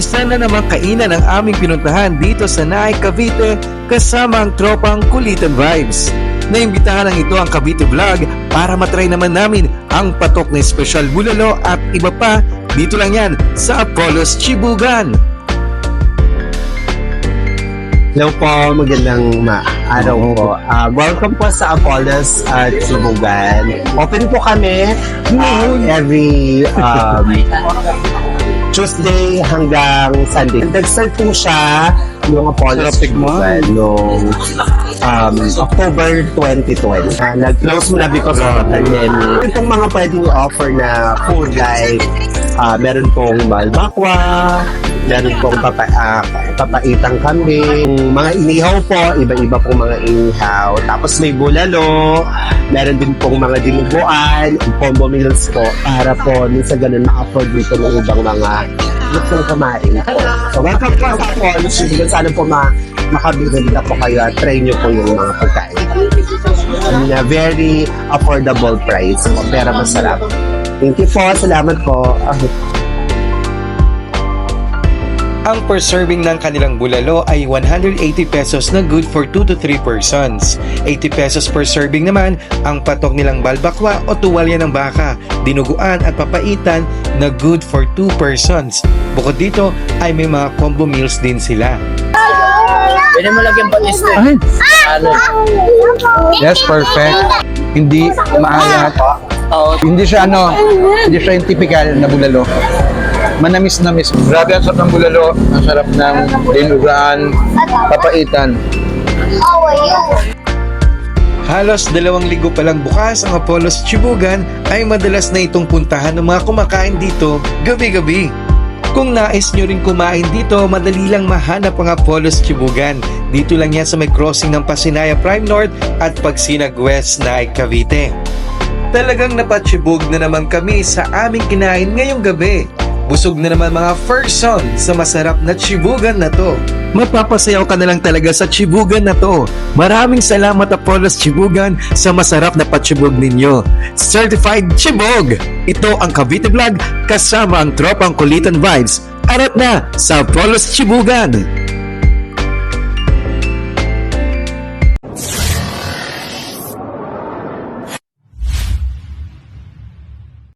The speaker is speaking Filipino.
na naman kainan ang aming pinuntahan dito sa Naay Cavite kasama ang tropang Kulitan Vibes. Naimbitahan lang ito ang Cavite Vlog para matry naman namin ang patok na special bulalo at iba pa dito lang yan sa Apollo's Chibugan. Hello po, magandang ma araw po. Ah, welcome po sa Apollos at Subugan. Open po kami ah, every um, Tuesday hanggang Sunday. Nag-start po siya yung Apollos Subugan noong um, October 2020. Ah, nag-close muna because of the pandemic. Pong mga pwedeng offer na food like ah, meron pong balbakwa, meron pong papa, ah, papaitang kambing, mga inihaw po, iba-iba pong mga inihaw. Tapos may bulalo, meron din pong mga dinuguan, combo meals po, para po minsan ganun ma-afford dito ng ibang mga gustong kumain po. So welcome po sa Apollo Sana po ma makabili na po kayo at try nyo po yung mga pagkain. In a very affordable price po, pero masarap. Thank you po, salamat po. Ang per serving ng kanilang bulalo ay 180 pesos na good for 2 to 3 persons. 80 pesos per serving naman ang patok nilang balbakwa o tuwalya ng baka, dinuguan at papaitan na good for 2 persons. Bukod dito ay may mga combo meals din sila. Pwede mo lagyan Ay, Ano? yes, perfect. Hindi maalat. Hindi siya ano, hindi siya yung typical na bulalo. Manamis-namis. Grabe ang sarap ng bulalo. Ang sarap ng dinugaan, papaitan. Halos dalawang linggo pa lang bukas ang Apollo's Chibugan ay madalas na itong puntahan ng mga kumakain dito gabi-gabi. Kung nais nyo rin kumain dito, madali lang mahanap ang Apollo's Chibugan. Dito lang yan sa may crossing ng Pasinaya Prime North at Pagsinag West na Cavite. Talagang napachibog na naman kami sa aming kinain ngayong gabi. Busog na naman mga person sa masarap na chibugan na to. Mapapasayaw ka na lang talaga sa chibugan na to. Maraming salamat Apollo's Chibugan sa masarap na pachibog ninyo. Certified Chibog! Ito ang Cavite Vlog kasama ang tropang kulitan vibes. Arat na sa Apollo's Chibugan!